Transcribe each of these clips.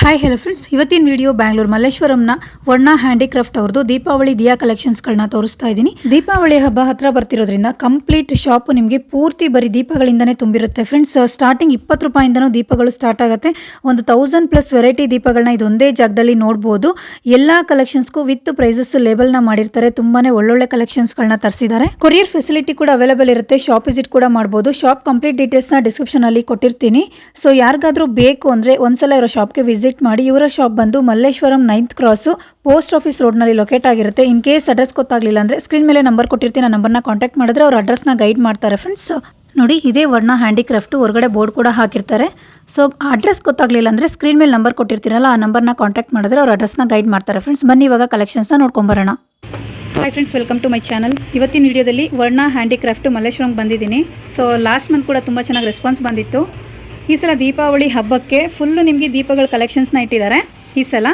Hi hello friends ಇವತ್ತಿನ video Bangalore ಮಲ್ಲೇಶ್ವರಂನ Varna handicraft ಅವ್ರದ್ದು ದೀಪಾವಳಿ ದಿಯಾ ಕಲೆಕ್ಷನ್ಸ್ಗಳನ್ನ ತೋರಿಸ್ತಾ ಇದ್ದೀನಿ. ದೀಪಾವಳಿ ಹಬ್ಬ ಹತ್ರ ಬರ್ತಿರೋದ್ರಿಂದ ಕಂಪ್ಲೀಟ್ ಶಾಪ್ ನಿಮಗೆ ಪೂರ್ತಿ ಬರೀ ದೀಪಗಳಿಂದನೇ ತುಂಬಿರುತ್ತೆ ಫ್ರೆಂಡ್ಸ್ ಸ್ಟಾರ್ಟಿಂಗ್ ಇಪ್ಪತ್ತು ರೂಪಾಯಿಂದನೂ ದೀಪಗಳು ಸ್ಟಾರ್ಟ್ ಆಗುತ್ತೆ. ಒಂದು ತೌಸಂಡ್ ಪ್ಲಸ್ ವೆರೈಟಿ ದೀಪಗಳನ್ನ ಇದೊಂದೇ ಜಾಗದಲ್ಲಿ ನೋಡ್ಬೋದು. ಎಲ್ಲ ಕಲೆಕ್ಷನ್ಸ್ಗೂ ವಿತ್ ಪ್ರೈಸಸ್ ಲೇಬಲ್ನ ಮಾಡಿರ್ತಾರೆ. ತುಂಬಾನೇ ಒಳ್ಳೊಳ್ಳೆ ಕಲೆಕ್ಷನ್ಸ್ಗಳನ್ನ ತರಿಸಿದ್ದಾರೆ. ಕೊರಿಯರ್ ಫೆಸಿಲಿಟಿ ಕೂಡ ಅವೈಲೇಬಲ್ ಇರುತ್ತೆ. ಶಾಪ್ ವಿಸಿಟ್ ಕೂಡ ಮಾಡ್ಬೋದು. ಶಾಪ್ ಕಂಪ್ಲೀಟ್ ಡೀಟೇಲ್ಸ್ನ ಡಿಸ್ಕ್ರಿಪ್ಷನ್ ಅಲ್ಲಿ ಕೊಟ್ಟಿರ್ತೀನಿ. ಸೊ ಯಾರಿಗಾದರೂ ಬೇಕು ಅಂದ್ರೆ ಒಂದ್ಸಲ ಇವರ ಶಾಪ್ಗೆ ವಿಸಿಟ್ ಮಾಡಿ ಇವರ ಶಾಪ್ ಬಂದು Malleshwaram ninth cross post office ರೋಡ್ನಲ್ಲಿ locate ಆಗಿರುತ್ತೆ. ಇನ್ ಕೇಸ್ ಅಡ್ರೆಸ್ ಗೊತ್ತಾಗ್ಲಿಲ್ಲ ಅಂದ್ರೆ ಸ್ಕ್ರೀನ್ ಮೇಲೆ ನಂಬರ್ ಕೊಟ್ಟಿರ್ತೀನಿ. ಆ ನಂಬರ್ನ ಕಾಂಟ್ಯಾಕ್ಟ್ ಮಾಡಿದ್ರೆ ಅವ್ರ ಅಡ್ರೆಸ್ನ ಗೈಡ್ ಮಾಡ್ತಾರೆ ಫ್ರೆಂಡ್ಸ್ ನೋಡಿ, ಇದೇ ವರ್ಣ ಹ್ಯಾಂಡಿಕ್ರಾಫ್ಟ್ ಹೊರಗಡೆ ಬೋರ್ಡ್ ಕೂಡ ಹಾಕಿರ್ತಾರೆ. ಸೊ ಅಡ್ರೆಸ್ ಗೊತ್ತಾಗ್ಲಿಲ್ಲ ಅಂದ್ರೆ ಸ್ಕ್ರೀನ್ ಮೇಲೆ ನಂಬರ್ ಕೊಟ್ಟಿರ್ತೀರಲ್ಲ, ಆ ನಂಬರ್ನ ಕಾಂಟ್ಯಾಕ್ಟ್ ಮಾಡಿದ್ರೆ ಅವ್ರ ಅಡ್ರೆಸ್ನ ಗೈಡ್ ಮಾಡ್ತಾರೆ ಫ್ರೆಂಡ್ಸ್ ಬನ್ನಿ ಇವಾಗ ಕಲೆಕ್ಷನ್ಸ್ನ ನೋಡ್ಕೊಂಬರೋಣ. Hi friends welcome to my channel ಇವತ್ತಿನ ವಿಡಿಯೋದಲ್ಲಿ ವರ್ಣ ಹ್ಯಾಂಡಿಕ್ರಾಫ್ಟ್ ಮಲ್ಲೇಶ್ವರಂಗೆ ಬಂದಿದ್ದೀನಿ. ಸೊ ಲಾಸ್ಟ್ ಮಂತ್ ಕೂಡ ತುಂಬ ಚೆನ್ನಾಗಿ ರೆಸ್ಪಾನ್ಸ್ ಬಂದಿತ್ತು. ಈ ಸಲ ದೀಪಾವಳಿ ಹಬ್ಬಕ್ಕೆ ಫುಲ್ಲು ನಿಮಗೆ ದೀಪಗಳ ಕಲೆಕ್ಷನ್ಸ್ನ ಇಟ್ಟಿದ್ದಾರೆ. ಈ ಸಲ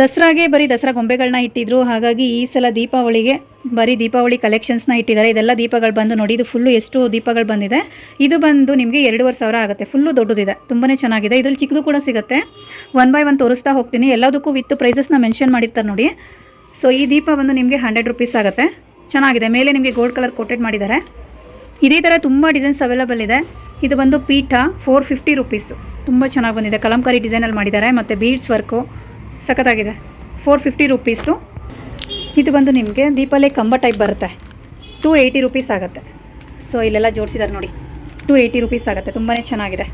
ದಸರಾಗೆ ಬರೀ ದಸರಾ ಗೊಂಬೆಗಳನ್ನ ಇಟ್ಟಿದ್ರು. ಹಾಗಾಗಿ ಈ ಸಲ ದೀಪಾವಳಿಗೆ ಬರೀ ದೀಪಾವಳಿ ಕಲೆಕ್ಷನ್ಸ್ನ ಇಟ್ಟಿದ್ದಾರೆ. ಇದೆಲ್ಲ ದೀಪಗಳು ಬಂದು ನೋಡಿ, ಇದು ಫುಲ್ಲು ಎಷ್ಟು ದೀಪಗಳು ಬಂದಿದೆ. ಇದು ಬಂದು ನಿಮಗೆ ಎರಡೂವರೆ ಸಾವಿರ ಆಗುತ್ತೆ. ಫುಲ್ಲು ದೊಡ್ಡದಿದೆ. ತುಂಬಾ ಚೆನ್ನಾಗಿದೆ. ಇದ್ರಲ್ಲಿ ಚಿಕ್ಕದು ಕೂಡ ಸಿಗುತ್ತೆ. ಒನ್ ಬೈ ಒನ್ ತೋರಿಸ್ತಾ ಹೋಗ್ತೀನಿ. ಎಲ್ಲದಕ್ಕೂ ವಿತ್ ಪ್ರೈಸಸ್ನ ಮೆನ್ಷನ್ ಮಾಡಿರ್ತಾರೆ ನೋಡಿ. ಸೊ ಈ ದೀಪ ಬಂದು ನಿಮಗೆ ಹಂಡ್ರೆಡ್ ರುಪೀಸ್ ಆಗುತ್ತೆ. ಚೆನ್ನಾಗಿದೆ. ಮೇಲೆ ನಿಮಗೆ ಗೋಲ್ಡ್ ಕಲರ್ ಕೋಟೆಡ್ ಮಾಡಿದ್ದಾರೆ. ಇದೇ ಥರ ತುಂಬ ಡಿಸೈನ್ಸ್ ಅವೈಲಬಲ್ ಇದೆ. ಇದು ಬಂದು ಪೀಠ ಫೋರ್ ಫಿಫ್ಟಿ ರುಪೀಸು ತುಂಬ ಚೆನ್ನಾಗಿ ಬಂದಿದೆ. ಕಲಂಕಾರಿ ಡಿಸೈನಲ್ಲಿ ಮಾಡಿದ್ದಾರೆ. ಮತ್ತು ಬೀಡ್ಸ್ ವರ್ಕು ಸಖತ್ತಾಗಿದೆ. ಫೋರ್ ಫಿಫ್ಟಿ ರುಪೀಸು ಇದು ಬಂದು ನಿಮಗೆ ದೀಪಾವಳಿ ಕಂಬ ಟೈಪ್ ಬರುತ್ತೆ. ಟೂ ಏಯ್ಟಿ ರುಪೀಸ್ ಆಗುತ್ತೆ. ಸೊ ಇಲ್ಲೆಲ್ಲ ಜೋಡಿಸಿದ್ದಾರೆ ನೋಡಿ. ಟೂ ಏಯ್ಟಿ ರುಪೀಸ್ ಆಗುತ್ತೆ. ತುಂಬಾ ಚೆನ್ನಾಗಿದೆ.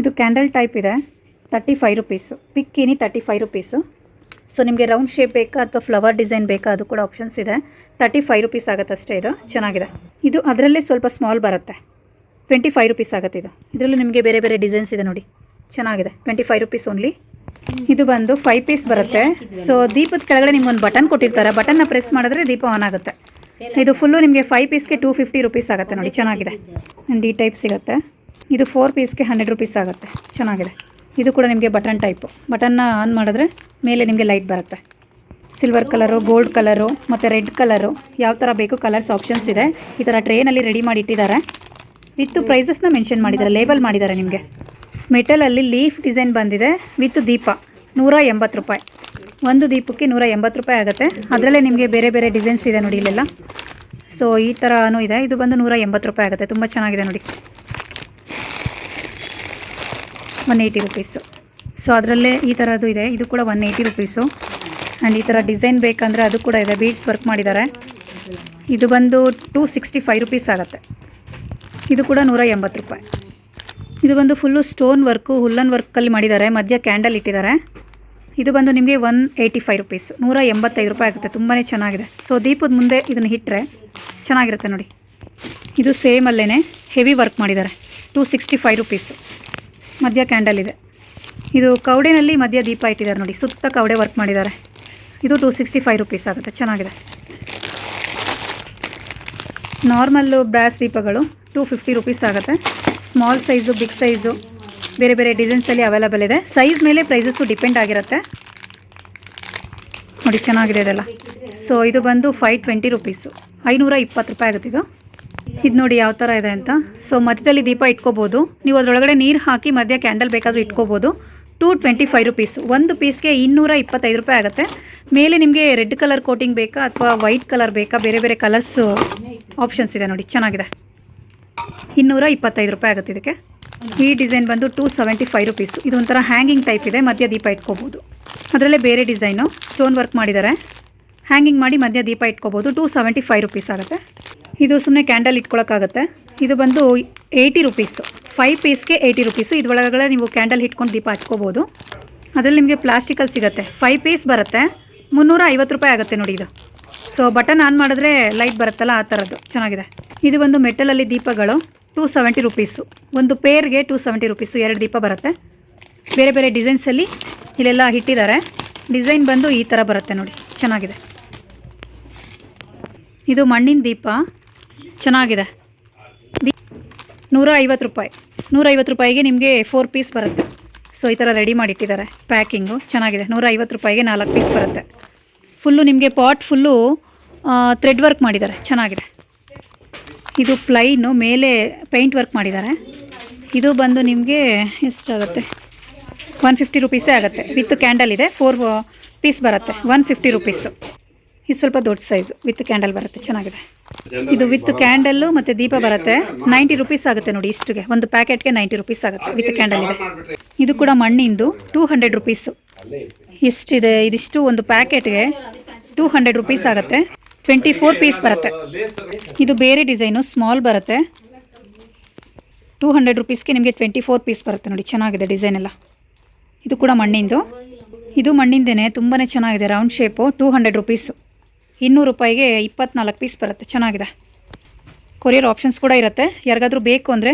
ಇದು ಕ್ಯಾಂಡಲ್ ಟೈಪ್ ಇದೆ. ತರ್ಟಿ ಫೈವ್ ರುಪೀಸು ಪಿಕ್ಕಿನಿ ತರ್ಟಿ ಫೈವ್ ರುಪೀಸು ಸೊ ನಿಮಗೆ ರೌಂಡ್ ಶೇಪ್ ಬೇಕಾ ಅಥವಾ ಫ್ಲವರ್ ಡಿಸೈನ್ ಬೇಕಾ ಅದು ಕೂಡ ಆಪ್ಷನ್ಸ್ ಇದೆ. ತರ್ಟಿ ಫೈವ್ ರುಪೀಸ್ ಆಗುತ್ತೆ ಅಷ್ಟೇ ಇದು. ಚೆನ್ನಾಗಿದೆ. ಇದು ಅದರಲ್ಲೇ ಸ್ವಲ್ಪ ಸ್ಮಾಲ್ ಬರುತ್ತೆ. ಟ್ವೆಂಟಿ ಫೈವ್ ರುಪೀಸ್ ಆಗುತ್ತೆ ಇದು. ಇದರಲ್ಲೂ ನಿಮಗೆ ಬೇರೆ ಬೇರೆ ಡಿಸೈನ್ಸ್ ಇದೆ ನೋಡಿ. ಚೆನ್ನಾಗಿದೆ. ಟ್ವೆಂಟಿ ಫೈವ್ ರುಪೀಸ್ ಓನ್ಲಿ ಇದು ಬಂದು ಫೈವ್ ಪೀಸ್ ಬರುತ್ತೆ. ಸೊ ದೀಪದ ಕೆಳಗಡೆ ನಿಮ್ಗೊಂದು ಬಟನ್ ಕೊಟ್ಟಿರ್ತಾರೆ. ಬಟನ್ನ ಪ್ರೆಸ್ ಮಾಡಿದ್ರೆ ದೀಪ ಆನ್ ಆಗುತ್ತೆ. ಇದು ಫುಲ್ಲು ನಿಮಗೆ ಫೈವ್ ಪೀಸ್ಗೆ ಟೂ ಫಿಫ್ಟಿ ರುಪೀಸ್ ಆಗುತ್ತೆ ನೋಡಿ. ಚೆನ್ನಾಗಿದೆ. ಡಿ ಟೈಪ್ ಸಿಗುತ್ತೆ. ಇದು ಫೋರ್ ಪೀಸ್ಗೆ ಹಂಡ್ರೆಡ್ ರುಪೀಸ್ ಆಗುತ್ತೆ. ಚೆನ್ನಾಗಿದೆ. ಇದು ಕೂಡ ನಿಮಗೆ ಬಟನ್ ಟೈಪು ಬಟನ್ನ ಆನ್ ಮಾಡಿದ್ರೆ ಮೇಲೆ ನಿಮಗೆ ಲೈಟ್ ಬರುತ್ತೆ. ಸಿಲ್ವರ್ ಕಲರು ಗೋಲ್ಡ್ ಕಲರು ಮತ್ತು ರೆಡ್ ಕಲರು ಯಾವ ಥರ ಬೇಕು ಕಲರ್ಸ್ ಆಪ್ಷನ್ಸ್ ಇದೆ. ಈ ಥರ ಟ್ರೇನಲ್ಲಿ ರೆಡಿ ಮಾಡಿ ಇಟ್ಟಿದ್ದಾರೆ. ವಿತ್ ಪ್ರೈಸಸ್ನ ಮೆನ್ಷನ್ ಮಾಡಿದ್ದಾರೆ ಲೇಬಲ್ ಮಾಡಿದ್ದಾರೆ ನಿಮಗೆ. ಮೆಟಲಲ್ಲಿ ಲೀಫ್ ಡಿಸೈನ್ ಬಂದಿದೆ ವಿತ್ ದೀಪ, ನೂರ ಎಂಬತ್ತು ರೂಪಾಯಿ. ಒಂದು ದೀಪಕ್ಕೆ ನೂರ ಎಂಬತ್ತು ರೂಪಾಯಿ ಆಗುತ್ತೆ. ಅದರಲ್ಲೇ ನಿಮಗೆ ಬೇರೆ ಬೇರೆ ಡಿಸೈನ್ಸ್ ಇದೆ ನೋಡಿ ಇಲ್ಲೆಲ್ಲ. ಸೊ ಈ ಥರನೂ ಇದೆ. ಇದು ಬಂದು ನೂರ ಎಂಬತ್ತು ರೂಪಾಯಿ ಆಗುತ್ತೆ. ತುಂಬ ಚೆನ್ನಾಗಿದೆ ನೋಡಿ. ಒನ್ ಏಯ್ಟಿ ರುಪೀಸು ಸೊ ಅದರಲ್ಲೇ ಈ ಥರದ್ದು ಇದೆ. ಇದು ಕೂಡ ಒನ್ ಏಯ್ಟಿ ರುಪೀಸು ಆ್ಯಂಡ್ ಈ ಥರ ಡಿಸೈನ್ ಬೇಕಂದರೆ ಅದು ಕೂಡ ಇದೆ. ಬೀಡ್ಸ್ ವರ್ಕ್ ಮಾಡಿದ್ದಾರೆ. ಇದು ಬಂದು ಟೂ ಸಿಕ್ಸ್ಟಿ ಫೈವ್ ರುಪೀಸ್ ಆಗುತ್ತೆ. ಇದು ಕೂಡ ನೂರ ಎಂಬತ್ತು ರೂಪಾಯಿ. ಇದು ಬಂದು ಫುಲ್ಲು ಸ್ಟೋನ್ ವರ್ಕು ಹುಲ್ಲನ್ ವರ್ಕಲ್ಲಿ ಮಾಡಿದ್ದಾರೆ. ಮಧ್ಯ ಕ್ಯಾಂಡಲ್ ಇಟ್ಟಿದ್ದಾರೆ. ಇದು ಬಂದು ನಿಮಗೆ ಒನ್ ಏಯ್ಟಿ ಫೈವ್ ರುಪೀಸ್ ನೂರ ಎಂಬತ್ತೈದು ರೂಪಾಯಿ ಆಗುತ್ತೆ. ತುಂಬಾ ಚೆನ್ನಾಗಿದೆ. ಸೊ ದೀಪದ ಮುಂದೆ ಇದನ್ನು ಇಟ್ಟರೆ ಚೆನ್ನಾಗಿರುತ್ತೆ ನೋಡಿ. ಇದು ಸೇಮಲ್ಲೇ ಹೆವಿ ವರ್ಕ್ ಮಾಡಿದ್ದಾರೆ. ಟೂ ಸಿಕ್ಸ್ಟಿ ಫೈವ್ ರುಪೀಸು ಮಧ್ಯ ಕ್ಯಾಂಡಲ್ ಇದೆ. ಇದು ಕವಡೆನಲ್ಲಿ ಮಧ್ಯ ದೀಪ ಇಟ್ಟಿದ್ದಾರೆ ನೋಡಿ, ಸುತ್ತ ಕವಡೆ ವರ್ಕ್ ಮಾಡಿದ್ದಾರೆ. ಇದು ಟೂ ಸಿಕ್ಸ್ಟಿ ಫೈವ್ ರುಪೀಸ್ ಆಗುತ್ತೆ, ಚೆನ್ನಾಗಿದೆ. ನಾರ್ಮಲ್ಲು ಬ್ರಾಸ್ ದೀಪಗಳು ಟೂ ಫಿಫ್ಟಿ ರುಪೀಸ್ ಆಗುತ್ತೆ. ಸ್ಮಾಲ್ ಸೈಜು ಬಿಗ್ ಸೈಜು ಬೇರೆ ಬೇರೆ ಡಿಸೈನ್ಸಲ್ಲಿ ಅವೈಲೇಬಲ್ ಇದೆ. ಸೈಜ್ ಮೇಲೆ ಪ್ರೈಸಸ್ಸು ಡಿಪೆಂಡ್ ಆಗಿರುತ್ತೆ. ನೋಡಿ, ಚೆನ್ನಾಗಿದೆ ಇದೆಲ್ಲ. ಸೊ ಇದು ಬಂದು ಫೈವ್ ಟ್ವೆಂಟಿ ರುಪೀಸು ಐನೂರ ಇಪ್ಪತ್ತು ರೂಪಾಯಿ ಆಗುತ್ತೆ ಇದು. ಇದು ನೋಡಿ ಯಾವ ಥರ ಇದೆ ಅಂತ. ಸೊ ಮಧ್ಯದಲ್ಲಿ ದೀಪ ಇಟ್ಕೋಬೋದು. ನೀವು ಅದರೊಳಗಡೆ ನೀರು ಹಾಕಿ ಮಧ್ಯ ಕ್ಯಾಂಡಲ್ ಬೇಕಾದರೂ ಇಟ್ಕೋಬೋದು. ಟೂ ಟ್ವೆಂಟಿ ಫೈವ್ ರುಪೀಸ್ ಒಂದು ಪೀಸ್ಗೆ ಇನ್ನೂರ ಇಪ್ಪತ್ತೈದು ರೂಪಾಯಿ ಆಗುತ್ತೆ. ಮೇಲೆ ನಿಮಗೆ ರೆಡ್ ಕಲರ್ ಕೋಟಿಂಗ್ ಬೇಕಾ ಅಥವಾ ವೈಟ್ ಕಲರ್ ಬೇಕಾ? ಬೇರೆ ಬೇರೆ ಕಲರ್ಸು ಆಪ್ಷನ್ಸ್ ಇದೆ ನೋಡಿ. ಚೆನ್ನಾಗಿದೆ. ಇನ್ನೂರ ಇಪ್ಪತ್ತೈದು ರೂಪಾಯಿ ಆಗುತ್ತೆ ಇದಕ್ಕೆ. ಈ ಡಿಸೈನ್ ಬಂದು ಟೂ ಸೆವೆಂಟಿ ಫೈವ್ ರುಪೀಸು ಇದು ಒಂಥರ ಹ್ಯಾಂಗಿಂಗ್ ಟೈಪ್ ಇದೆ. ಮಧ್ಯ ದೀಪ ಇಟ್ಕೋಬೋದು. ಅದರಲ್ಲೇ ಬೇರೆ ಡಿಸೈನು ಸ್ಟೋನ್ ವರ್ಕ್ ಮಾಡಿದ್ದಾರೆ. ಹ್ಯಾಂಗಿಂಗ್ ಮಾಡಿ ಮಧ್ಯ ದೀಪ ಇಟ್ಕೋಬೋದು. ಟೂ ಸೆವೆಂಟಿ ಫೈವ್ ರುಪೀಸ್ ಆಗುತ್ತೆ. ಇದು ಸುಮ್ಮನೆ ಕ್ಯಾಂಡಲ್ ಇಟ್ಕೊಳಕ್ಕಾಗುತ್ತೆ. ಇದು ಬಂದು ಏಯ್ಟಿ ರುಪೀಸು ಫೈವ್ ಪೀಸ್ಗೆ ಏಯ್ಟಿ ರುಪೀಸು ಇದ್ರೊಳಗಡೆ ನೀವು ಕ್ಯಾಂಡಲ್ ಹಿಟ್ಕೊಂಡು ದೀಪ ಹಚ್ಕೋಬೋದು. ಅದರಲ್ಲಿ ನಿಮಗೆ ಪ್ಲಾಸ್ಟಿಕಲ್ಲಿ ಸಿಗುತ್ತೆ. ಫೈವ್ ಪೀಸ್ ಬರುತ್ತೆ. ಮುನ್ನೂರ ಐವತ್ತು ರೂಪಾಯಿ ಆಗುತ್ತೆ ನೋಡಿ ಇದು. ಸೊ ಬಟನ್ ಆನ್ ಮಾಡಿದ್ರೆ ಲೈಟ್ ಬರುತ್ತಲ್ಲ, ಆ ಥರದ್ದು ಚೆನ್ನಾಗಿದೆ. ಇದು ಒಂದು ಮೆಟಲಲ್ಲಿ ದೀಪಗಳು. ಟೂ ಸೆವೆಂಟಿ ರುಪೀಸು ಒಂದು ಪೇರ್ಗೆ ಟೂ ಸೆವೆಂಟಿ ರುಪೀಸು ಎರಡು ದೀಪ ಬರುತ್ತೆ. ಬೇರೆ ಬೇರೆ ಡಿಸೈನ್ಸಲ್ಲಿ ಇಲ್ಲೆಲ್ಲ ಇಟ್ಟಿದ್ದಾರೆ. ಡಿಸೈನ್ ಬಂದು ಈ ಥರ ಬರುತ್ತೆ ನೋಡಿ. ಚೆನ್ನಾಗಿದೆ. ಇದು ಮಣ್ಣಿನ ದೀಪ. ಚೆನ್ನಾಗಿದೆ. ನೂರ ಐವತ್ತು ರೂಪಾಯಿ. ನೂರ ಐವತ್ತು ರೂಪಾಯಿಗೆ ನಿಮಗೆ ಫೋರ್ ಪೀಸ್ ಬರುತ್ತೆ. ಸೊ ಈ ಥರ ರೆಡಿ ಮಾಡಿಟ್ಟಿದ್ದಾರೆ. ಪ್ಯಾಕಿಂಗು ಚೆನ್ನಾಗಿದೆ. ನೂರ ಐವತ್ತು ರೂಪಾಯಿಗೆ ನಾಲ್ಕು ಪೀಸ್ ಬರುತ್ತೆ. ಫುಲ್ಲು ನಿಮಗೆ ಪಾಟ್ ಫುಲ್ಲು ಥ್ರೆಡ್ ವರ್ಕ್ ಮಾಡಿದ್ದಾರೆ. ಚೆನ್ನಾಗಿದೆ. ಇದು ಪ್ಲೈನು ಮೇಲೆ ಪೇಂಟ್ ವರ್ಕ್ ಮಾಡಿದ್ದಾರೆ. ಇದು ಬಂದು ನಿಮಗೆ ಎಷ್ಟಾಗುತ್ತೆ? ಒನ್ ಫಿಫ್ಟಿ ರುಪೀಸೇ ಆಗುತ್ತೆ. ವಿತ್ ಕ್ಯಾಂಡಲ್ ಇದೆ. ಫೋರ್ ಪೀಸ್ ಬರುತ್ತೆ. ಒನ್ ಫಿಫ್ಟಿ ರುಪೀಸು ಇದು ಸ್ವಲ್ಪ ದೊಡ್ಡ ಸೈಜ್ ವಿತ್ ಕ್ಯಾಂಡಲ್ ಬರುತ್ತೆ ಚೆನ್ನಾಗಿದೆ. ಇದು ವಿತ್ ಕ್ಯಾಂಡಲ್ಲು ಮತ್ತು ದೀಪ ಬರುತ್ತೆ. ನೈಂಟಿ ರುಪೀಸ್ ಆಗುತ್ತೆ ನೋಡಿ ಇಷ್ಟುಗೆ. ಒಂದು ಪ್ಯಾಕೆಟ್ಗೆ ನೈಂಟಿ ರುಪೀಸ್ ಆಗುತ್ತೆ ವಿತ್ ಕ್ಯಾಂಡಲ್ ಇದೆ. ಇದು ಕೂಡ ಮಣ್ಣಿಂದು ಟೂ ಹಂಡ್ರೆಡ್ ರುಪೀಸು. ಇಷ್ಟಿದೆ ಇದಿಷ್ಟು ಒಂದು ಪ್ಯಾಕೆಟ್ಗೆ ಟೂ ಹಂಡ್ರೆಡ್ ರುಪೀಸ್ ಆಗುತ್ತೆ. ಟ್ವೆಂಟಿ ಫೋರ್ ಪೀಸ್ ಬರುತ್ತೆ. ಇದು ಬೇರೆ ಡಿಸೈನು ಸ್ಮಾಲ್ ಬರುತ್ತೆ. ಟೂ ಹಂಡ್ರೆಡ್ ರುಪೀಸ್ಗೆ ನಿಮಗೆ ಟ್ವೆಂಟಿ ಫೋರ್ ಪೀಸ್ ಬರುತ್ತೆ ನೋಡಿ ಚೆನ್ನಾಗಿದೆ ಡಿಸೈನ್ ಎಲ್ಲ. ಇದು ಕೂಡ ಮಣ್ಣಿಂದು. ಇದು ಮಣ್ಣಿಂದೇನೆ ತುಂಬಾ ಚೆನ್ನಾಗಿದೆ round shape two hundred rupees. ಇನ್ನೂರು ರೂಪಾಯಿಗೆ ಇಪ್ಪತ್ನಾಲ್ಕು ಪೀಸ್ ಬರುತ್ತೆ. ಚೆನ್ನಾಗಿದೆ. ಕೊರಿಯರ್ ಆಪ್ಷನ್ಸ್ ಕೂಡ ಇರುತ್ತೆ. ಯಾರಿಗಾದರೂ ಬೇಕು ಅಂದರೆ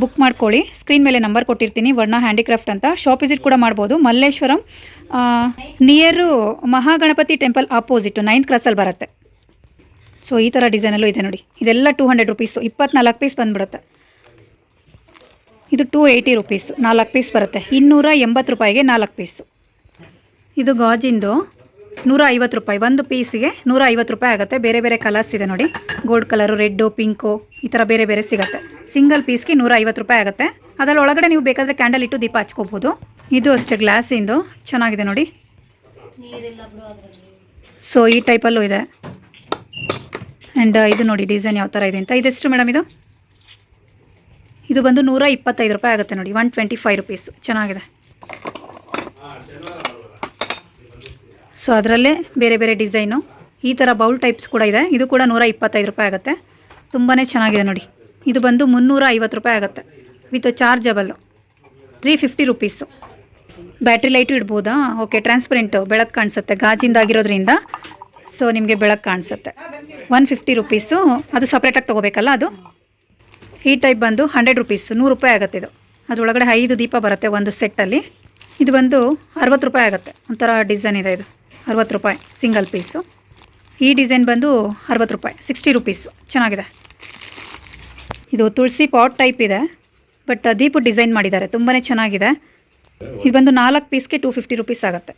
ಬುಕ್ ಮಾಡ್ಕೊಳ್ಳಿ. ಸ್ಕ್ರೀನ್ ಮೇಲೆ ನಂಬರ್ ಕೊಟ್ಟಿರ್ತೀನಿ. ವರ್ಣ ಹ್ಯಾಂಡಿಕ್ರಾಫ್ಟ್ ಅಂತ. ಶಾಪ್ ವಿಸಿಟ್ ಕೂಡ ಮಾಡ್ಬೋದು. Malleshwaram near Mahaganapati temple opposite ninth ಕ್ರಾಸಲ್ಲಿ ಬರುತ್ತೆ. ಸೊ ಈ ಥರ ಡಿಸೈನಲ್ಲೂ ಇದೆ ನೋಡಿ. ಇದೆಲ್ಲ ಟೂ ಹಂಡ್ರೆಡ್ ರುಪೀಸು ಇಪ್ಪತ್ನಾಲ್ಕು ಪೀಸ್ ಬಂದುಬಿಡುತ್ತೆ. ಇದು ಟೂ ಏಯ್ಟಿ ರುಪೀಸು ನಾಲ್ಕು ಪೀಸ್ ಬರುತ್ತೆ. ಇನ್ನೂರ ಎಂಬತ್ತು ರೂಪಾಯಿಗೆ ನಾಲ್ಕು ಪೀಸು ಇದು ಗಾಜಿಂದು. ನೂರ ಐವತ್ತು ರೂಪಾಯಿ. ಒಂದು ಪೀಸಿಗೆ ನೂರ ಐವತ್ತು ರೂಪಾಯಿ ಆಗುತ್ತೆ. ಬೇರೆ ಬೇರೆ ಕಲರ್ಸ್ ಇದೆ ನೋಡಿ. ಗೋಲ್ಡ್ ಕಲರು ರೆಡ್ಡು ಪಿಂಕು ಈ ಥರ ಬೇರೆ ಬೇರೆ ಸಿಗುತ್ತೆ. ಸಿಂಗಲ್ ಪೀಸ್ಗೆ ನೂರ ಐವತ್ತು ರೂಪಾಯಿ ಆಗುತ್ತೆ. ಅದರಲ್ಲಿ ಒಳಗಡೆ ನೀವು ಬೇಕಾದರೆ ಕ್ಯಾಂಡಲ್ ಇಟ್ಟು ದೀಪ ಹಚ್ಕೋಬೋದು. ಇದು ಅಷ್ಟೇ ಗ್ಲಾಸಿಂದು ಚೆನ್ನಾಗಿದೆ ನೋಡಿ. ಸೊ ಈ ಟೈಪಲ್ಲೂ ಇದೆ. ಆ್ಯಂಡ್ ಇದು ನೋಡಿ ಡಿಸೈನ್ ಯಾವ ಥರ ಇದೆ ಅಂತ. ಇದೆಷ್ಟು ಮೇಡಮ್ ಇದು? ಇದು ಬಂದು ನೂರ ಇಪ್ಪತ್ತೈದು ರೂಪಾಯಿ ಆಗುತ್ತೆ ನೋಡಿ. ಒನ್ ಟ್ವೆಂಟಿ ಫೈವ್ ರುಪೀಸು ಚೆನ್ನಾಗಿದೆ. ಸೊ ಅದರಲ್ಲೇ ಬೇರೆ ಬೇರೆ ಡಿಸೈನು. ಈ ಥರ ಬೌಲ್ ಟೈಪ್ಸ್ ಕೂಡ ಇದೆ. ಇದು ಕೂಡ ನೂರ ಇಪ್ಪತ್ತೈದು ರೂಪಾಯಿ ಆಗುತ್ತೆ. ತುಂಬಾ ಚೆನ್ನಾಗಿದೆ ನೋಡಿ. ಇದು ಬಂದು ಮುನ್ನೂರ ಐವತ್ತು ರೂಪಾಯಿ ಆಗುತ್ತೆ. With chargeable three fifty rupees battery light ಇಡ್ಬೋದಾ? Okay transparent ಬೆಳಕು ಕಾಣಿಸುತ್ತೆ. ಗಾಜಿಂದಾಗಿರೋದ್ರಿಂದ ಸೊ ನಿಮಗೆ ಬೆಳಕು ಕಾಣಿಸುತ್ತೆ. ಒನ್ ಫಿಫ್ಟಿ ರುಪೀಸು ಅದು ಸಪ್ರೇಟಾಗಿ ತೊಗೋಬೇಕಲ್ಲ ಅದು? ಈ ಟೈಪ್ ಬಂದು ಹಂಡ್ರೆಡ್ ರುಪೀಸು ನೂರು ರೂಪಾಯಿ ಆಗುತ್ತೆ ಇದು. ಅದರೊಳಗಡೆ ಐದು ದೀಪ ಬರುತ್ತೆ ಒಂದು ಸೆಟ್ಟಲ್ಲಿ ಇದು ಬಂದು ಅರವತ್ತು ರೂಪಾಯಿ ಆಗುತ್ತೆ. ಒಂಥರ ಡಿಸೈನ್ ಇದೆ ಇದು. ಅರವತ್ತು ರೂಪಾಯಿ ಸಿಂಗಲ್ ಪೀಸು. ಈ ಡಿಸೈನ್ ಬಂದು ಅರವತ್ತು ರೂಪಾಯಿ, ಸಿಕ್ಸ್ಟಿ ರುಪೀಸು. ಚೆನ್ನಾಗಿದೆ. ಇದು ತುಳಸಿ ಪಾಟ್ ಟೈಪ್ ಇದೆ, ಬಟ್ ದೀಪ ಡಿಸೈನ್ ಮಾಡಿದ್ದಾರೆ ತುಂಬಾ ಚೆನ್ನಾಗಿದೆ. ಇದು ಬಂದು ನಾಲ್ಕು ಪೀಸ್ಗೆ ಟೂ ಫಿಫ್ಟಿ ರುಪೀಸ್ ಆಗುತ್ತೆ.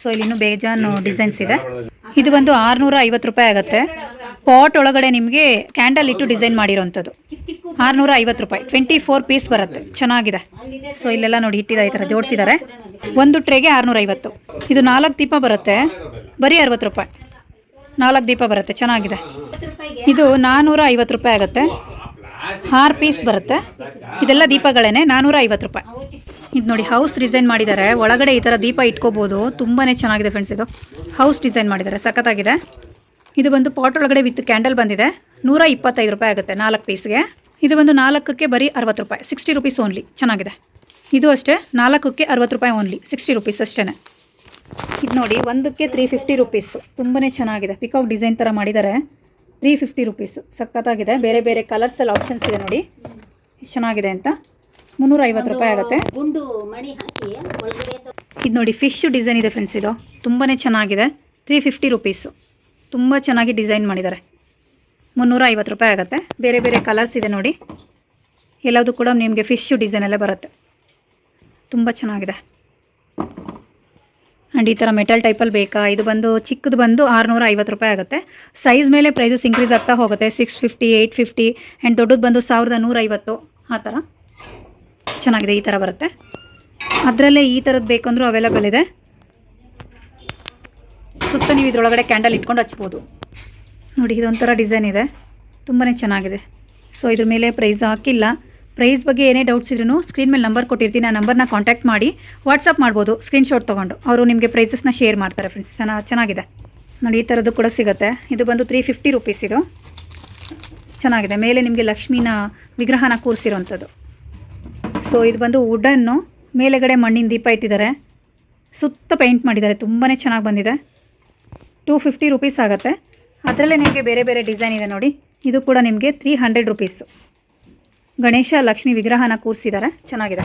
ಸೊ ಇಲ್ಲಿ ಬೇಜಾನು ಡಿಸೈನ್ಸ್ ಇದೆ. ಇದು ಬಂದು ಆರುನೂರ ಐವತ್ತು ರೂಪಾಯಿ ಆಗುತ್ತೆ. ಪಾಟ್ ಒಳಗಡೆ ನಿಮಗೆ ಕ್ಯಾಂಡಲ್ ಇಟ್ಟು ಡಿಸೈನ್ ಮಾಡಿರೋಂಥದ್ದು. ಆರುನೂರ ಐವತ್ತು ರೂಪಾಯಿ. ಟ್ವೆಂಟಿ ಫೋರ್ ಪೀಸ್ ಬರುತ್ತೆ. ಚೆನ್ನಾಗಿದೆ. ಸೊ ಇಲ್ಲೆಲ್ಲ ನೋಡಿ ಇಟ್ಟಿದೆ ಈ ಥರ ಜೋಡಿಸಿದ್ದಾರೆ. ಒಂದು ಟ್ರೇಗೆ ಆರುನೂರ ಐವತ್ತು ಇದು ನಾಲ್ಕು ದೀಪ ಬರುತ್ತೆ. ಬರೀ ಅರವತ್ತು ರೂಪಾಯಿ. ನಾಲ್ಕು ದೀಪ ಬರುತ್ತೆ. ಚೆನ್ನಾಗಿದೆ. ಇದು ನಾನ್ನೂರ ಐವತ್ತು ರೂಪಾಯಿ ಆಗುತ್ತೆ. ಆರು ಪೀಸ್ ಬರುತ್ತೆ. ಇದೆಲ್ಲ ದೀಪಗಳೇನೆ. ನಾನ್ನೂರ ಐವತ್ತು ರೂಪಾಯಿ. ಇದು ನೋಡಿ ಹೌಸ್ ಡಿಸೈನ್ ಮಾಡಿದ್ದಾರೆ. ಒಳಗಡೆ ಈ ಥರ ದೀಪ ಇಟ್ಕೋಬೋದು. ತುಂಬಾ ಚೆನ್ನಾಗಿದೆ ಫ್ರೆಂಡ್ಸ್ ಇದು. ಹೌಸ್ ಡಿಸೈನ್ ಮಾಡಿದ್ದಾರೆ. ಸಖತ್ತಾಗಿದೆ. ಇದು ಒಂದು ಪಾಟ್ ಒಳಗಡೆ ವಿತ್ ಕ್ಯಾಂಡಲ್ ಬಂದಿದೆ. ನೂರ ಇಪ್ಪತ್ತೈದು ರೂಪಾಯಿ ಆಗುತ್ತೆ ನಾಲ್ಕು ಪೀಸ್ಗೆ ಇದು ಒಂದು ನಾಲ್ಕಕ್ಕೆ ಬರೀ ಅರವತ್ತು ರೂಪಾಯಿ ಸಿಕ್ಸ್ಟಿ ರುಪೀಸ್ ಓನ್ಲಿ ಚೆನ್ನಾಗಿದೆ. ಇದು ಅಷ್ಟೇ ನಾಲ್ಕಕ್ಕೆ ಅರವತ್ತು ರೂಪಾಯಿ ಓನ್ಲಿ ಸಿಕ್ಸ್ಟಿ ರುಪೀಸ್ ಅಷ್ಟೇ ಇದು ನೋಡಿ ಒಂದಕ್ಕೆ ತ್ರೀ ಫಿಫ್ಟಿ ರುಪೀಸು ತುಂಬಾ ಚೆನ್ನಾಗಿದೆ. ಪಿಕಾಕ್ ಡಿಸೈನ್ ಥರ ಮಾಡಿದ್ದಾರೆ. ತ್ರೀ ಫಿಫ್ಟಿ ರುಪೀಸು ಸಖತ್ತಾಗಿದೆ. ಬೇರೆ ಬೇರೆ ಕಲರ್ಸಲ್ಲಿ ಆಪ್ಷನ್ಸ್ ಇದೆ ನೋಡಿ. ಚೆನ್ನಾಗಿದೆ ಅಂತ. ಮುನ್ನೂರ ಐವತ್ತು ರೂಪಾಯಿ ಆಗುತ್ತೆ. ಇದು ನೋಡಿ ಫಿಶ್ ಡಿಸೈನ್ ಇದೆ ಫ್ರೆಂಡ್ಸ್ ಇದು. ತುಂಬಾ ಚೆನ್ನಾಗಿದೆ. ತ್ರೀ ಫಿಫ್ಟಿ ರುಪೀಸು ತುಂಬ ಚೆನ್ನಾಗಿ ಡಿಸೈನ್ ಮಾಡಿದ್ದಾರೆ. ಮುನ್ನೂರ ಐವತ್ತು ರೂಪಾಯಿ ಆಗುತ್ತೆ. ಬೇರೆ ಬೇರೆ ಕಲರ್ಸ್ ಇದೆ ನೋಡಿ. ಎಲ್ಲದೂ ಕೂಡ ನಿಮಗೆ ಫಿಶ್ಶು ಡಿಸೈನಲ್ಲೇ ಬರುತ್ತೆ. ತುಂಬ ಚೆನ್ನಾಗಿದೆ. ಆ್ಯಂಡ್ ಈ ಥರ ಮೆಟಲ್ ಟೈಪಲ್ಲಿ ಬೇಕಾ? ಇದು ಬಂದು ಚಿಕ್ಕದು ಬಂದು ಆರುನೂರ ಐವತ್ತು ರೂಪಾಯಿ ಆಗುತ್ತೆ. ಸೈಜ್ ಮೇಲೆ ಪ್ರೈಸಸ್ ಇನ್ಕ್ರೀಸ್ ಆಗ್ತಾ ಹೋಗುತ್ತೆ. Six fifty eight fifty and ದೊಡ್ಡದು ಬಂದು ಸಾವಿರದ ನೂರೈವತ್ತು. ಆ ಥರ ಚೆನ್ನಾಗಿದೆ. ಈ ಥರ ಬರುತ್ತೆ. ಅದರಲ್ಲೇ ಈ ಥರದ್ದು ಬೇಕಂದ್ರೂ ಅವೈಲೇಬಲ್ ಇದೆ. ಸುತ್ತ ನೀವು ಇದರೊಳಗಡೆ ಕ್ಯಾಂಡಲ್ ಇಟ್ಕೊಂಡು ಹಚ್ಬೋದು. ನೋಡಿ, ಇದೊಂಥರ ಡಿಸೈನ್ ಇದೆ. ತುಂಬಾ ಚೆನ್ನಾಗಿದೆ. ಸೊ ಇದ್ರ ಮೇಲೆ ಪ್ರೈಸ್ ಹಾಕಿಲ್ಲ. ಪ್ರೈಸ್ ಬಗ್ಗೆ ಏನೇ ಡೌಟ್ಸ್ ಇದ್ರೂ ಸ್ಕ್ರೀನ್ ಮೇಲೆ ನಂಬರ್ ಕೊಟ್ಟಿರ್ತೀನಿ. ಆ ನಂಬರ್ನ ಕಾಂಟ್ಯಾಕ್ಟ್ ಮಾಡಿ ವಾಟ್ಸಪ್ ಮಾಡ್ಬೋದು. ಸ್ಕ್ರೀನ್ಶಾಟ್ ತೊಗೊಂಡು. ಅವರು ನಿಮಗೆ ಪ್ರೈಸಸ್ನ ಶೇರ್ ಮಾಡ್ತಾರೆ ಫ್ರೆಂಡ್ಸ್ ಚೆನ್ನಾಗಿ ಚೆನ್ನಾಗಿದೆ. ನೋಡಿ, ಈ ಥರದ್ದು ಕೂಡ ಸಿಗುತ್ತೆ. ಇದು ಬಂದು ತ್ರೀ ಫಿಫ್ಟಿ ರುಪೀಸ್ ಇದು. ಚೆನ್ನಾಗಿದೆ. ಮೇಲೆ ನಿಮಗೆ ಲಕ್ಷ್ಮೀನ ವಿಗ್ರಹನ ಕೂರಿಸಿರೋಂಥದ್ದು ಸೊ ಇದು ಬಂದು ವುಡನ್ನು ಮೇಲೆಗಡೆ ಮಣ್ಣಿನ ದೀಪ ಇಟ್ಟಿದ್ದಾರೆ. ಸುತ್ತ ಪೇಂಟ್ ಮಾಡಿದ್ದಾರೆ. ತುಂಬಾ ಚೆನ್ನಾಗಿ ಬಂದಿದೆ. ಟೂ ಫಿಫ್ಟಿ ರುಪೀಸ್ ಆಗುತ್ತೆ. ಅದರಲ್ಲೇ ನಿಮಗೆ ಬೇರೆ ಬೇರೆ ಡಿಸೈನ್ ಇದೆ ನೋಡಿ. ಇದು ಕೂಡ ನಿಮಗೆ three hundred rupees Ganesha Lakshmi ವಿಗ್ರಹನ ಕೂರಿಸಿದ್ದಾರೆ ಚೆನ್ನಾಗಿದೆ.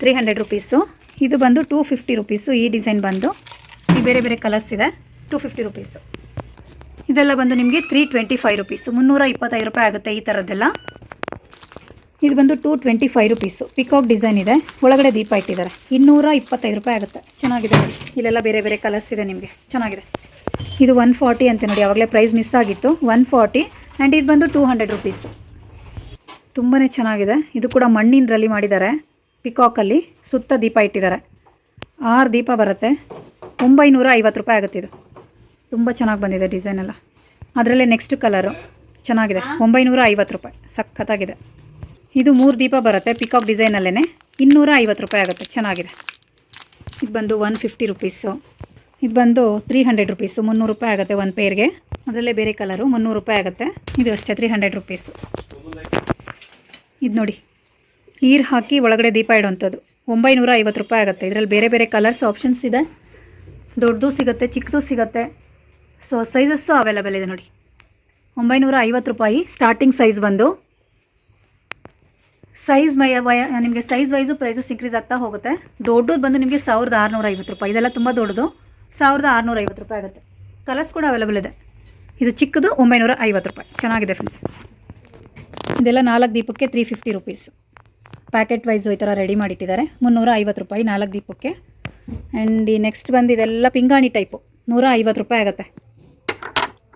ತ್ರೀ ಹಂಡ್ರೆಡ್ ರುಪೀಸು ಇದು ಬಂದು ಟೂ ಫಿಫ್ಟಿ ರುಪೀಸು ಈ ಡಿಸೈನ್ ಬಂದು ಈ ಬೇರೆ ಬೇರೆ ಕಲರ್ಸ್ ಇದೆ. ಟೂ ಫಿಫ್ಟಿ ರುಪೀಸು ಇದೆಲ್ಲ ಬಂದು ನಿಮಗೆ ತ್ರೀ ಟ್ವೆಂಟಿ ಫೈವ್ ರುಪೀಸು ಮುನ್ನೂರ ಇಪ್ಪತ್ತೈದು ರೂಪಾಯಿ ಆಗುತ್ತೆ ಈ ಥರದ್ದೆಲ್ಲ ಇದು ಬಂದು two twenty five rupees peacock design ಇದೆ. ಒಳಗಡೆ ದೀಪ ಇಟ್ಟಿದ್ದಾರೆ. ಇನ್ನೂರ ಇಪ್ಪತ್ತೈದು ರೂಪಾಯಿ ಆಗುತ್ತೆ. ಚೆನ್ನಾಗಿದೆ ಇಲ್ಲೆಲ್ಲ ಬೇರೆ ಬೇರೆ ಕಲರ್ಸ್ ಇದೆ ನಿಮಗೆ. ಚೆನ್ನಾಗಿದೆ. ಇದು ಒನ್ ಫಾರ್ಟಿ ಅಂತ ನೋಡಿ ಆವಾಗಲೇ ಪ್ರೈಸ್ ಮಿಸ್ ಆಗಿತ್ತು. ಒನ್ ಫಾರ್ಟಿ ಆ್ಯಂಡ್ ಇದು ಬಂದು ಟೂ ಹಂಡ್ರೆಡ್ ರುಪೀಸ್ ತುಂಬಾ ಚೆನ್ನಾಗಿದೆ. ಇದು ಕೂಡ ಮಣ್ಣಿನರಲ್ಲಿ ಮಾಡಿದ್ದಾರೆ. ಪಿಕಾಕಲ್ಲಿ ಸುತ್ತ ದೀಪ ಇಟ್ಟಿದ್ದಾರೆ. ಆರು ದೀಪ ಬರುತ್ತೆ. ಒಂಬೈನೂರ ಐವತ್ತು ರೂಪಾಯಿ ಆಗುತ್ತೆ ಇದು. ತುಂಬ ಚೆನ್ನಾಗಿ ಬಂದಿದೆ ಡಿಸೈನ್ ಎಲ್ಲ. ಅದರಲ್ಲೇ ನೆಕ್ಸ್ಟ್ ಕಲರು ಚೆನ್ನಾಗಿದೆ. ಒಂಬೈನೂರ ಐವತ್ತು ರೂಪಾಯಿ. ಸಖತ್ತಾಗಿದೆ. ಇದು ಮೂರು ದೀಪ ಬರುತ್ತೆ ಪಿಕಾಕ್ ಡಿಸೈನಲ್ಲೇ ಇನ್ನೂರ ಐವತ್ತು ರೂಪಾಯಿ ಆಗುತ್ತೆ. ಚೆನ್ನಾಗಿದೆ. ಇದು ಬಂದು ಒನ್ ಫಿಫ್ಟಿ ರುಪೀಸು ಇದು ಬಂದು ತ್ರೀ ಹಂಡ್ರೆಡ್ ರುಪೀಸು ಮುನ್ನೂರು ರೂಪಾಯಿ ಆಗುತ್ತೆ ಒಂದು ಪೇರ್ಗೆ ಅದರಲ್ಲೇ ಬೇರೆ ಕಲರು ಮುನ್ನೂರು ರೂಪಾಯಿ ಆಗುತ್ತೆ. ಇದು ಅಷ್ಟೇ ತ್ರೀ ಹಂಡ್ರೆಡ್ ರುಪೀಸು ಇದು ನೋಡಿ. ನೀರು ಹಾಕಿ ಒಳಗಡೆ ದೀಪ ಇಡುವಂಥದ್ದು. ಒಂಬೈನೂರ ಐವತ್ತು ರೂಪಾಯಿ ಆಗುತ್ತೆ. ಇದರಲ್ಲಿ ಬೇರೆ ಬೇರೆ ಕಲರ್ಸ್ ಆಪ್ಷನ್ಸ್ ಇದೆ. ದೊಡ್ಡದು ಸಿಗುತ್ತೆ, ಚಿಕ್ಕದು ಸಿಗುತ್ತೆ. ಸೊ ಸೈಜಸ್ಸು ಅವೈಲಬಲ್ ಇದೆ ನೋಡಿ. ಒಂಬೈನೂರ ಐವತ್ತು ರೂಪಾಯಿ ಸ್ಟಾರ್ಟಿಂಗ್ ಸೈಜ್ ಬಂದು. ಸೈಜ್ ವಯ ವಯ ನಿಮಗೆ ಸೈಜ್ ವೈಸು ಪ್ರೈಸಸ್ ಇನ್ಕ್ರೀಸ್ ಆಗ್ತಾ ಹೋಗುತ್ತೆ. ದೊಡ್ಡದು ಬಂದು ನಿಮಗೆ ಸಾವಿರದ ಆರುನೂರ ಐವತ್ತು ರೂಪಾಯಿ. ಇದೆಲ್ಲ ತುಂಬ ದೊಡ್ಡದು. ಸಾವಿರದ ಆರುನೂರ ಐವತ್ತು ರೂಪಾಯಿ ಆಗುತ್ತೆ. ಕಲರ್ಸ್ ಕೂಡ ಅವೈಲೇಬಲ್ ಇದೆ. ಇದು ಚಿಕ್ಕದು ಒಂಬೈನೂರ ಐವತ್ತು ರೂಪಾಯಿ. ಚೆನ್ನಾಗಿದೆ ಫ್ರೆಂಡ್ಸ್ ಇದೆಲ್ಲ ನಾಲ್ಕು ದೀಪಕ್ಕೆ three fifty rupees packet wise ಈ ಥರ ರೆಡಿ ಮಾಡಿಟ್ಟಿದ್ದಾರೆ. ಮುನ್ನೂರ ಐವತ್ತು ರೂಪಾಯಿ ನಾಲ್ಕು ದೀಪಕ್ಕೆ. ಆ್ಯಂಡ್ ಈ ನೆಕ್ಸ್ಟ್ ಬಂದು ಇದೆಲ್ಲ ಪಿಂಗಾಣಿ ಟೈಪು ನೂರ ಐವತ್ತು ರೂಪಾಯಿ ಆಗುತ್ತೆ.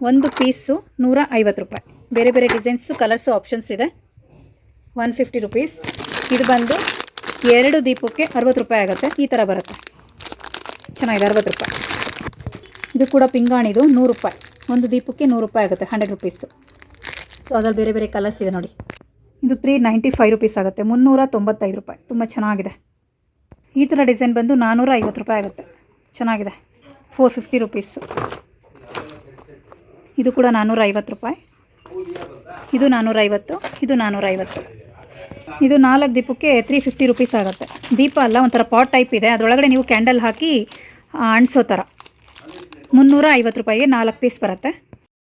ಒಂದು ಪೀಸು ನೂರ ಐವತ್ತು ರೂಪಾಯಿ. ಬೇರೆ ಬೇರೆ ಡಿಸೈನ್ಸು ಕಲರ್ಸು ಆಪ್ಷನ್ಸ್ ಇದೆ. ಒನ್ ಫಿಫ್ಟಿ ರುಪೀಸ್ ಇದು ಬಂದು ಎರಡು ದೀಪಕ್ಕೆ ಅರವತ್ತು ರೂಪಾಯಿ ಆಗುತ್ತೆ. ಈ ಥರ ಬರುತ್ತೆ. ಚೆನ್ನಾಗಿದೆ ಅರವತ್ತು ರೂಪಾಯಿ. ಇದು ಕೂಡ ಪಿಂಗಾಣಿದು ನೂರು ರೂಪಾಯಿ. ಒಂದು ದೀಪಕ್ಕೆ ನೂರು ರೂಪಾಯಿ ಆಗುತ್ತೆ ಹಂಡ್ರೆಡ್ ರುಪೀಸು ಸೊ ಅದ್ರಲ್ಲಿ ಬೇರೆ ಬೇರೆ ಕಲರ್ಸ್ ಇದೆ ನೋಡಿ. ಇದು ತ್ರೀ ನೈಂಟಿ ಫೈವ್ ರುಪೀಸ್ ಆಗುತ್ತೆ, ಮುನ್ನೂರ ತೊಂಬತ್ತೈದು ರೂಪಾಯಿ. ತುಂಬ ಚೆನ್ನಾಗಿದೆ. ಈ ಥರ ಡಿಸೈನ್ ಬಂದು ನಾನ್ನೂರ ಐವತ್ತು ರೂಪಾಯಿ ಆಗುತ್ತೆ. ಚೆನ್ನಾಗಿದೆ. ಫೋರ್ ಫಿಫ್ಟಿ ರುಪೀಸು ಇದು ಕೂಡ ನಾನ್ನೂರ ಐವತ್ತು ರೂಪಾಯಿ. ಇದು ನಾನ್ನೂರೈವತ್ತು ಇದು ನಾನ್ನೂರೈವತ್ತು ಇದು ನಾಲ್ಕು ದೀಪಕ್ಕೆ ತ್ರೀ ಫಿಫ್ಟಿ ರುಪೀಸ್ ಆಗುತ್ತೆ. ದೀಪ ಅಲ್ಲ, ಒಂಥರ ಪಾಟ್ ಟೈಪ್ ಇದೆ. ಅದರೊಳಗಡೆ ನೀವು ಕ್ಯಾಂಡಲ್ ಹಾಕಿ ಅಂಟಿಸೋ ಥರ ಮುನ್ನೂರ ಐವತ್ತು ರೂಪಾಯಿಗೆ ನಾಲ್ಕು ಪೀಸ್ ಬರುತ್ತೆ.